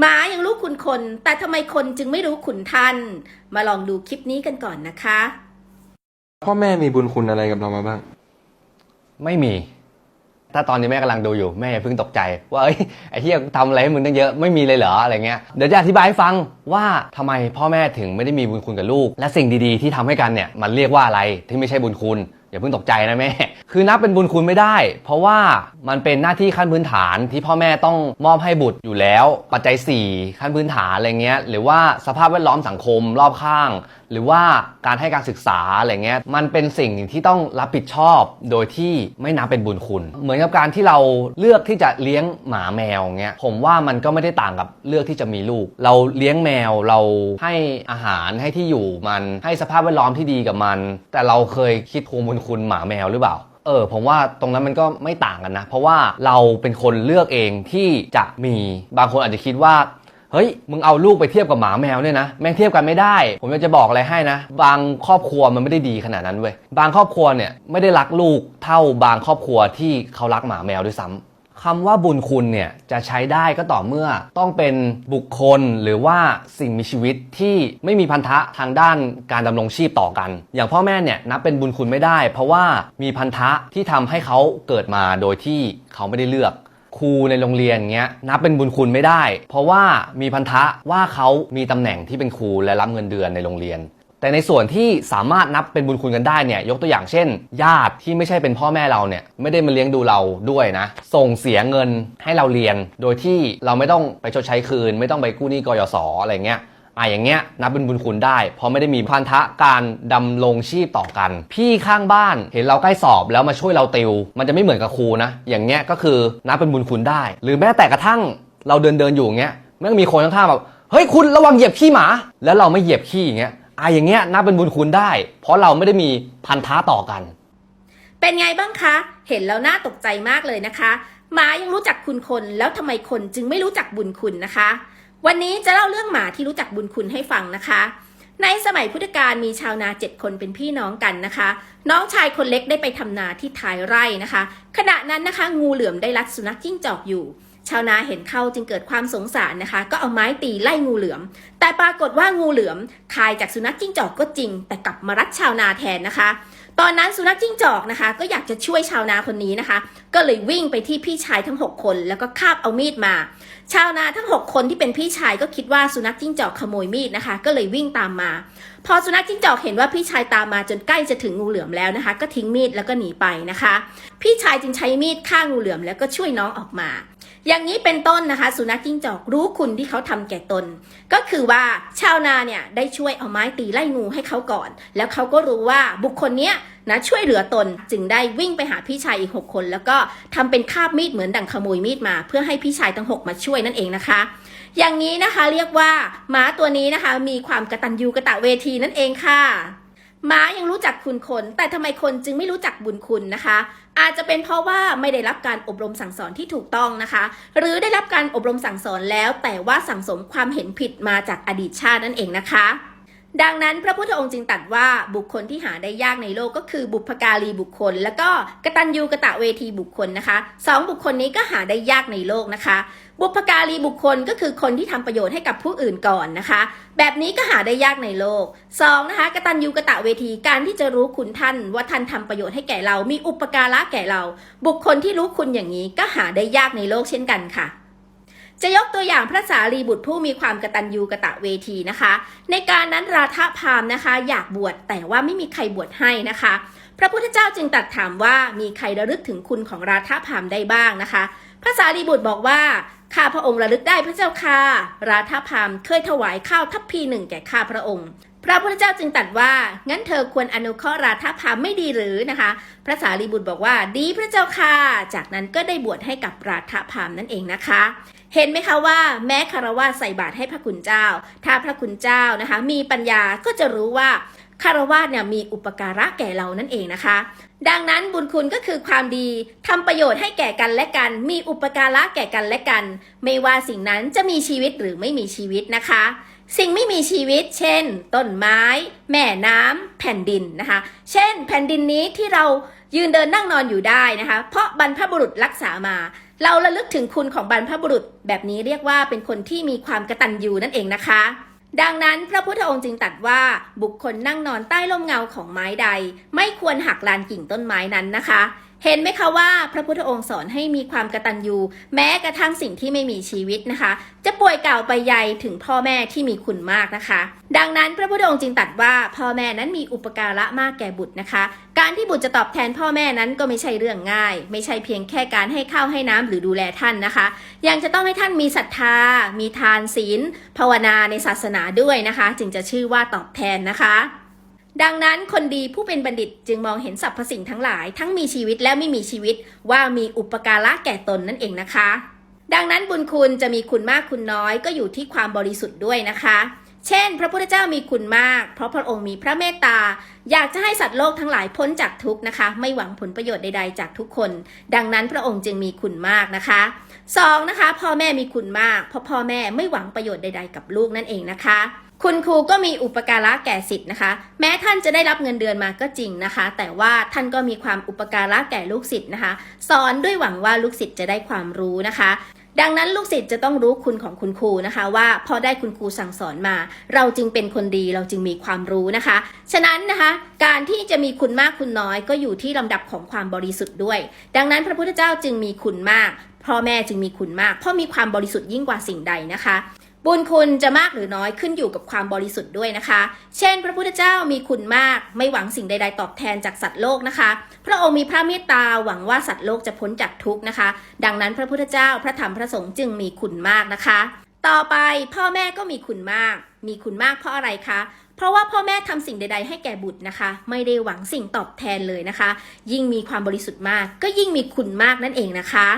หมายังรู้คุณคน แต่ทำไมคนจึงไม่รู้ขุนท่าน มาลองดูคลิปนี้กันก่อนนะคะ พ่อแม่มีบุญคุณอะไรกับเรามาบ้าง ไม่มี ถ้าตอนนี้แม่กำลังดูอยู่แม่อย่าเพิ่งตกใจ ว่าเอ้ยไอ้ที่ทำอะไรให้มึงตั้งเยอะไม่มีเลยเหรออะไรเงี้ยเดี๋ยวจะอธิบายให้ฟังว่าทำไมพ่อแม่ถึงไม่ได้มีบุญคุณกับลูก และสิ่งดีๆที่ทำให้กันเนี่ยมันเรียกว่าอะไรที่ไม่ใช่บุญคุณ อย่าเพิ่งตกใจนะแม่ คือนับเป็นบุญคุณไม่ได้ เพราะว่ามันเป็นหน้าที่ขั้นพื้นฐานที่พ่อแม่ต้องมอบให้บุตรอยู่แล้ว ปัจจัย 4 ขั้นพื้นฐานอะไรเงี้ย หรือว่าสภาพแวดล้อมสังคมรอบข้างหรือว่าการให้การศึกษาอะไรเงี้ยมันเป็นสิ่งที่ต้องรับผิดชอบโดยที่ไม่นับเป็นบุญคุณ เหมือนกับการที่เราเลือกที่จะเลี้ยงหมาแมวเงี้ยผมว่ามันก็ไม่ได้ต่างกับเลือกที่จะมีลูก เราเลี้ยงแมวเราให้อาหารให้ที่อยู่มันให้สภาพแวดล้อมที่ดีกับมัน แต่เราเคยคิดทวงบุญคุณหมาแมวหรือเปล่าเออผมว่าตรงนั้นมันก็ไม่ต่างกันนะ เพราะว่าเราเป็นคนเลือกเองที่จะมีบางคนอาจจะคิดว่า เฮ้ย มึงเอาลูกไปเทียบกับหมาแมวเนี่ยนะ แม่งเทียบกันไม่ได้ ผมจะบอกอะไรให้นะ บางครอบครัวมันไม่ได้ดีขนาดนั้นเว้ย บางครอบครัวเนี่ยไม่ได้รักลูกเท่าบางครอบครัวที่เขารักหมาแมวด้วยซ้ำคำว่าบุญคุณเนี่ยจะใช้ได้ก็ต่อเมื่อต้องเป็นบุคคลหรือว่าสิ่งมีชีวิตที่ไม่มีพันธะทางด้านการดำรงชีพต่อกัน อย่างพ่อแม่เนี่ยนับเป็นบุญคุณไม่ได้ เพราะว่ามีพันธะที่ทำให้เขาเกิดมาโดยที่เขาไม่ได้เลือก ครูในโรงเรียนเงี้ยนับเป็นบุญคุณไม่ได้ เพราะว่ามีพันธะว่าเขามีตำแหน่งที่เป็นครูและรับเงินเดือนในโรงเรียน แต่ในส่วนที่สามารถนับเป็นบุญคุณกันได้เนี่ยยกตัวอย่างเช่น ญาติที่ไม่ใช่เป็นพ่อแม่เราเนี่ยไม่ได้มาเลี้ยงดูเราด้วยนะ ส่งเสียเงินให้เราเรียน โดยที่เราไม่ต้องไปชดใช้คืน ไม่ต้องไปกู้หนี้กยศอะไรเงี้ย อะอย่างเงี้ยนับเป็นบุญคุณได้ เพราะไม่ได้มีพันธะการดำรงชีพต่อกัน พี่ข้างบ้านเห็นเราใกล้สอบแล้วมาช่วยเราติว มันจะไม่เหมือนกับครูนะ อย่างเงี้ยก็คือนับเป็นบุญคุณได้ หรือแม้แต่กระทั่งเราเดินเดินอยู่อย่างเงี้ยแม่งมีคนข้างๆแบบเฮ้ยคุณระวังเหยียบขี้หมา แล้วเราไม่เหยียบขี้อย่างเงี้ยอะอย่างเงี้ยนับเป็นบุญคุณได้ เพราะเราไม่ได้มีพันธะต่อกัน เป็นไงบ้างคะ เห็นแล้วน่าตกใจมากเลยนะคะหมายังรู้จักคุณคนแล้วทำไมคนจึงไม่รู้จักบุญคุณนะคะ วันนี้จะเล่าเรื่องหมาที่รู้จักบุญคุณให้ฟังนะคะ ในสมัยพุทธกาลมีชาวนาเจ็ดคนเป็นพี่น้องกันนะคะ น้องชายคนเล็กได้ไปทำนาที่ท้ายไร่นะคะ ขณะนั้นนะคะ งูเหลือมได้รัดสุนัขจิ้งจอกอยู่ ชาวนาเห็นเข้าจึงเกิดความสงสารนะคะ ก็เอาไม้ตีไล่งูเหลือม แต่ปรากฏว่างูเหลือมคายจากสุนัขจิ้งจอกก็จริง แต่กลับมารัดชาวนาแทนนะคะ ตอนนั้นสุนัขจิ้งจอกนะคะ ก็อยากจะช่วยชาวนาคนนี้นะคะ ก็เลยวิ่งไปที่พี่ชายทั้ง 6 คน แล้วก็คาบเอามีดมา ชาวนาทั้ง 6 คนที่เป็นพี่ชายก็คิดว่าสุนัขจิ้งจอกขโมยมีดนะคะ ก็เลยวิ่งตามมา พอสุนัขจิ้งจอกเห็นว่าพี่ชายตามมาจนใกล้จะถึงงูเหลือมแล้วนะคะ ก็ทิ้งมีดแล้วก็หนีไปนะคะ พี่ชายจึงใช้มีดฆ่างูเหลือมแล้วก็ช่วยน้องออกมา อย่างนี้เป็นต้นนะคะ สุนัขจิ้งจอกรู้คุณที่เขาทำแก่ตน ก็คือว่าชาวนาเนี่ยได้ช่วยเอาไม้ตีไล่งูให้เขาก่อน แล้วเขาก็รู้ว่าบุคคลเนี้ยนะช่วยเหลือตนจึงได้วิ่งไปหาพี่ชายอีก 6 คน แล้วก็ทำเป็นคาบมีดเหมือนดังขโมยมีดมา เพื่อให้พี่ชายทั้ง 6 มาช่วยนั่นเองนะคะ อย่างนี้นะคะเรียกว่าหมาตัวนี้นะคะ มีความกระตันยูกระตะเวทีนั่นเองค่ะ ม้ายังรู้จักคุณคน แต่ทำไมคนจึงไม่รู้จักบุญคุณนะคะ อาจจะเป็นเพราะว่าไม่ได้รับการอบรมสั่งสอนที่ถูกต้องนะคะ หรือได้รับการอบรมสั่งสอนแล้ว แต่ว่าสั่งสมความเห็นผิดมาจากอดีตชาตินั่นเองนะคะ ดังนั้นพระพุทธองค์จึงตรัสว่าบุคคลที่หาได้ยากในโลกก็คือบุพการีบุคคล แล้วก็กตัญญูกะตะเวทีบุคคลนะคะสองบุคคลนี้ก็หาได้ยากในโลกนะคะ บุพการีบุคคลก็คือคนที่ทำประโยชน์ให้กับผู้อื่นก่อนนะคะ แบบนี้ก็หาได้ยากในโลกสองนะคะกตัญญูกะตะเวทีการที่จะรู้คุณท่านว่าท่านทำประโยชน์ให้แก่เรา มีอุปการะแก่เรา บุคคลที่รู้คุณอย่างนี้ก็หาได้ยากในโลกเช่นกันค่ะ จะยกตัวอย่างพระสารีบุตรผู้มีความกตัญญูกะตะเวทีนะคะ ในการนั้นราธพามนะคะ อยากบวชแต่ว่าไม่มีใครบวชให้นะคะ พระพุทธเจ้าจึงตรัสถามว่ามีใครระลึกถึงคุณของราธพามได้บ้างนะคะพระสารีบุตรบอกว่าข้าพระองค์ระลึกได้พระเจ้าค่ะราธพามเคยถวายข้าวทัพพีหนึ่งแก่ข้าพระองค์พระพุทธเจ้าจึงตรัสว่า งั้นเธอควรอนุเคราะห์ราธพามไม่ดีหรือนะคะ พระสารีบุตรบอกว่า ดีพระเจ้าค่ะ จากนั้นก็ได้บวชให้กับราธพามนั่นเองนะคะ เห็นไหมคะว่าแม้คารวะใส่บาตรให้พระคุณเจ้า ถ้าพระคุณเจ้านะคะ มีปัญญาก็จะรู้ว่าคารวะเนี่ยมีอุปการะแก่เรานั่นเองนะคะ ดังนั้นบุญคุณก็คือความดีทำประโยชน์ให้แก่กันและกัน มีอุปการะแก่กันและกัน ไม่ว่าสิ่งนั้นจะมีชีวิตหรือไม่มีชีวิตนะคะ สิ่งไม่มีชีวิต เช่น ต้นไม้ แม่น้ำแผ่นดินนะคะ เช่น แผ่นดินนี้ที่เรายืนเดินนั่งนอนอยู่ได้นะคะ เพราะบรรพบุรุษรักษามา เราระลึกถึงคุณของบรรพบุรุษ แบบนี้เรียกว่าเป็นคนที่มีความกตัญญูนั่นเองนะคะ ดังนั้นพระพุทธองค์จึงตรัสว่าบุคคลนั่งนอนใต้ร่มเงาของไม้ใด ไม่ควรหักลานกิ่งต้นไม้นั้นนะคะ เห็นไหมคะว่าพระพุทธองค์สอนให้มีความกระตัญญูแม้กระทั่งสิ่งที่ไม่มีชีวิตนะคะ จะป่วยเก่าไปใหญ่ถึงพ่อแม่ที่มีคุณมากนะคะ ดังนั้นพระพุทธองค์จึงตรัสว่าพ่อแม่นั้นมีอุปการะมากแก่บุตรนะคะ การที่บุตรจะตอบแทนพ่อแม่นั้นก็ไม่ใช่เรื่องง่าย ไม่ใช่เพียงแค่การให้ข้าวให้น้ำหรือดูแลท่านนะคะ ยังจะต้องให้ท่านมีศรัทธา มีทานศีลภาวนาในศาสนาด้วยนะคะ จึงจะชื่อว่าตอบแทนนะคะ ดังนั้นคนดีผู้เป็นบัณฑิตจึงมองเห็นสรรพสิ่งทั้งหลาย ทั้งมีชีวิตและไม่มีชีวิต ว่ามีอุปการะแก่ตนนั่นเองนะคะ ดังนั้นบุญคุณจะมีคุณมากคุณน้อยก็อยู่ที่ความบริสุทธิ์ด้วยนะคะ เช่น พระพุทธเจ้ามีคุณมาก เพราะพระองค์มีพระเมตตา อยากจะให้สัตว์โลกทั้งหลายพ้นจากทุกข์นะคะ ไม่หวังผลประโยชน์ใดๆจากทุกคน ดังนั้นพระองค์จึงมีคุณมากนะคะสองนะคะ พ่อแม่มีคุณมาก เพราะพ่อแม่ไม่หวังประโยชน์ใด ๆ กับลูกนั่นเองนะคะ คุณครูก็มีอุปการะแก่สิทธิ์นะคะ แม้ท่านจะได้รับเงินเดือนมาก็จริงนะคะ แต่ว่าท่านก็มีความอุปการะแก่ลูกศิษย์นะคะ สอนด้วยหวังว่าลูกศิษย์จะได้ความรู้นะคะ ดังนั้นลูกศิษย์จะต้องรู้คุณของคุณครูนะคะ ว่าพอได้คุณครูสั่งสอนมา เราจึงเป็นคนดีเราจึงมีความรู้นะคะ ฉะนั้นนะคะ การที่จะมีคุณมากคุณน้อยก็อยู่ที่ลำดับของความบริสุทธิ์ด้วย ดังนั้นพระพุทธเจ้าจึงมีคุณมากพ่อแม่จึงมีคุณมากเพราะมีความบริสุทธิ์ยิ่งกว่าสิ่งใดนะคะ บุญคุณจะมากหรือน้อยขึ้นอยู่กับความบริสุทธิ์ด้วยนะคะ เช่น พระพุทธเจ้ามีคุณมาก ไม่หวังสิ่งใด ๆ ตอบแทนจากสัตว์โลกนะคะ พระองค์มีพระเมตตาหวังว่าสัตว์โลกจะพ้นจากทุกข์นะคะ ดังนั้นพระพุทธเจ้าพระธรรมพระสงฆ์จึงมีคุณมากนะคะ ต่อไปพ่อแม่ก็มีคุณมาก มีคุณมากเพราะอะไรคะเพราะว่าพ่อแม่ทำสิ่งใด ๆ ให้แก่บุตรนะคะ ไม่ได้หวังสิ่งตอบแทนเลยนะคะ ยิ่งมีความบริสุทธิ์มาก ก็ยิ่งมีคุณมากนั่นเองนะคะ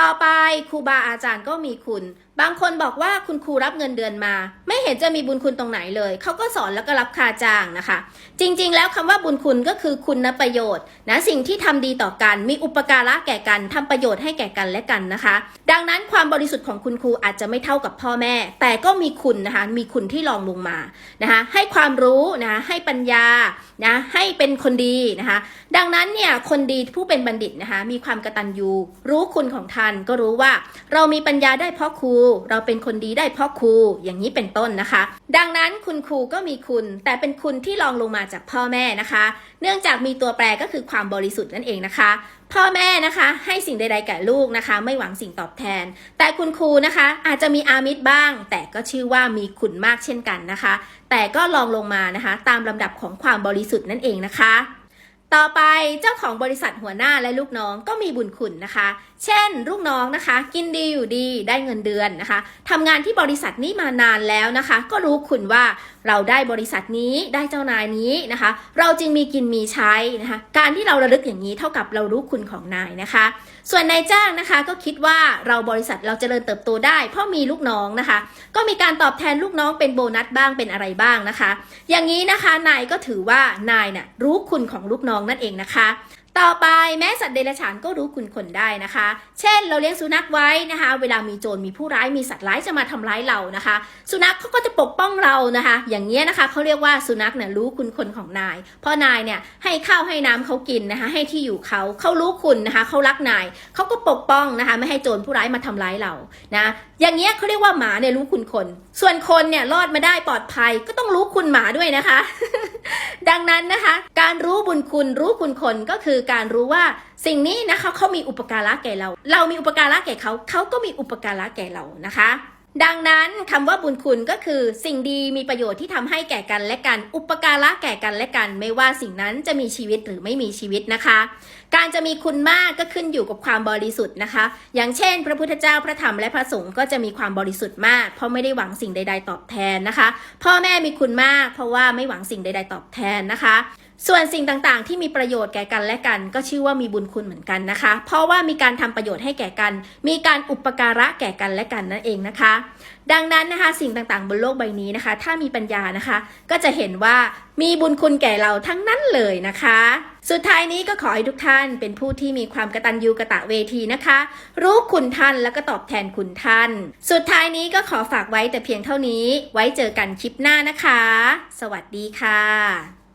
ต่อไปครูบาอาจารย์ก็มีคุณ บางคนบอกว่าคุณครูรับเงินเดือนมา ไม่เห็นจะมีบุญคุณตรงไหนเลย เขาก็สอนแล้วก็รับค่าจ้างนะคะ จริง ๆ แล้วคำว่าบุญคุณก็คือคุณประโยชน์นะสิ่งที่ทำดีต่อกัน มีอุปการะแก่กันทำประโยชน์ให้แก่กันและกันนะคะ ดังนั้นความบริสุทธิ์ของคุณครูอาจจะไม่เท่ากับพ่อแม่ แต่ก็มีคุณนะคะมีคุณที่รองลงมานะคะให้ความรู้นะคะให้ปัญญานะให้เป็นคนดีนะคะ ดังนั้นเนี่ยคนดีผู้เป็นบัณฑิตนะคะมีความกตัญญูรู้คุณของท่านก็รู้ว่า เรามีปัญญาได้เพราะครูเราเป็นคนดีได้เพราะครูอย่างนี้เป็นต้นนะคะ ดังนั้นคุณครูก็มีคุณ แต่เป็นคุณที่รองลงมาจากพ่อแม่นะคะ เนื่องจากมีตัวแปรก็คือความบริสุทธิ์นั่นเองนะคะ พ่อแม่นะคะ ให้สิ่งใดๆแก่ลูกนะคะ ไม่หวังสิ่งตอบแทน แต่คุณครูนะคะ อาจจะมีอามิตรบ้าง แต่ก็ชื่อว่ามีคุณมากเช่นกันนะคะ แต่ก็ลองลงมานะคะ ตามลำดับของความบริสุทธิ์นั่นเองนะคะต่อไปเจ้าของบริษัทหัวหน้าและลูกน้องก็มีบุญคุณนะคะเช่น ลูกน้องนะคะ กินดีอยู่ดีได้เงินเดือนนะคะทำงานที่บริษัทนี้มานานแล้วนะคะ ก็รู้คุณว่าเราได้บริษัทนี้ได้เจ้านายนี้นะคะ เราจึงมีกินมีใช้นะคะ การที่เราระลึกอย่างนี้เท่ากับเรารู้คุณของนายนะคะ ส่วนนายจ้างนะคะก็คิดว่าเราบริษัทเราจเจริญเติบโตได้ เพราะมีลูกน้องนะคะ ก็มีการตอบแทนลูกน้องเป็นโบนัสบ้างเป็นอะไรบ้างนะคะ อย่างนี้นะคะนายก็ถือว่านายน่ะรู้คุณของลูกน้องนั่นเองนะคะ ต่อไปแม้สัตว์เดรัจฉานก็รู้คุณคนได้นะคะ เช่น เราเลี้ยงสุนัขไว้นะคะ เวลามีโจรมีผู้ร้ายมีสัตว์ร้ายจะมาทำร้ายเรานะคะ สุนัขเขาก็จะปกป้องเรานะคะ อย่างเงี้ยนะคะเขาเรียกว่าสุนัขเนี่ยรู้คุณคนของนายเพราะนายเนี่ยให้ข้าวให้น้ำเขากินนะคะ ให้ที่อยู่เขาเขารู้คุณนะคะเขารักนายเขาก็ปกป้องนะคะ ไม่ให้โจรผู้ร้ายมาทำร้ายเรานะอย่างเงี้ยเขาเรียกว่าหมาเนี่ยรู้คุณคน ส่วนคนเนี่ยรอดมาได้ปลอดภัยก็ต้องรู้คุณหมาด้วยนะคะ ดังนั้นนะคะ การรู้บุญคุณรู้คุณคนก็คือการรู้ว่าสิ่งนี้นะคะเขามีอุปการะแก่เรา เรามีอุปการะแก่เขาเขาก็มีอุปการะแก่เรานะคะดังนั้นคำว่าบุญคุณก็คือสิ่งดีมีประโยชน์ที่ทำให้แก่กันและกันอุปการะแก่กันและกัน ไม่ว่าสิ่งนั้นจะมีชีวิตหรือไม่มีชีวิตนะคะ การจะมีคุณมากก็ขึ้นอยู่กับความบริสุทธิ์นะคะ อย่างเช่น พระพุทธเจ้าพระธรรมและพระสงฆ์ก็จะมีความบริสุทธิ์มาก เพราะไม่ได้หวังสิ่งใด ๆ ตอบแทนนะคะ พ่อแม่มีคุณมาก เพราะว่าไม่หวังสิ่งใด ๆ ตอบแทนนะคะ ส่วนสิ่งต่างๆ ที่มีประโยชน์แก่กันและกัน ก็ชื่อว่ามีบุญคุณเหมือนกันนะคะ เพราะว่ามีการทำประโยชน์ให้แก่กัน มีการอุปการะแก่กันและกันนั่นเองนะคะ ดังนั้นนะคะสิ่งต่างๆ บนโลกใบนี้นะคะ ถ้ามีปัญญานะคะ ก็จะเห็นว่ามีบุญคุณแก่เราทั้งนั้นเลยนะคะ สุดท้ายนี้ก็ขอให้ทุกท่านเป็นผู้ที่มีความกตัญญูกะตะเวทีนะคะ รู้คุณท่านแล้วก็ตอบแทนคุณท่าน สุดท้ายนี้ก็ขอฝากไว้แต่เพียงเท่านี้ ไว้เจอกันคลิปหน้านะคะ สวัสดีค่ะ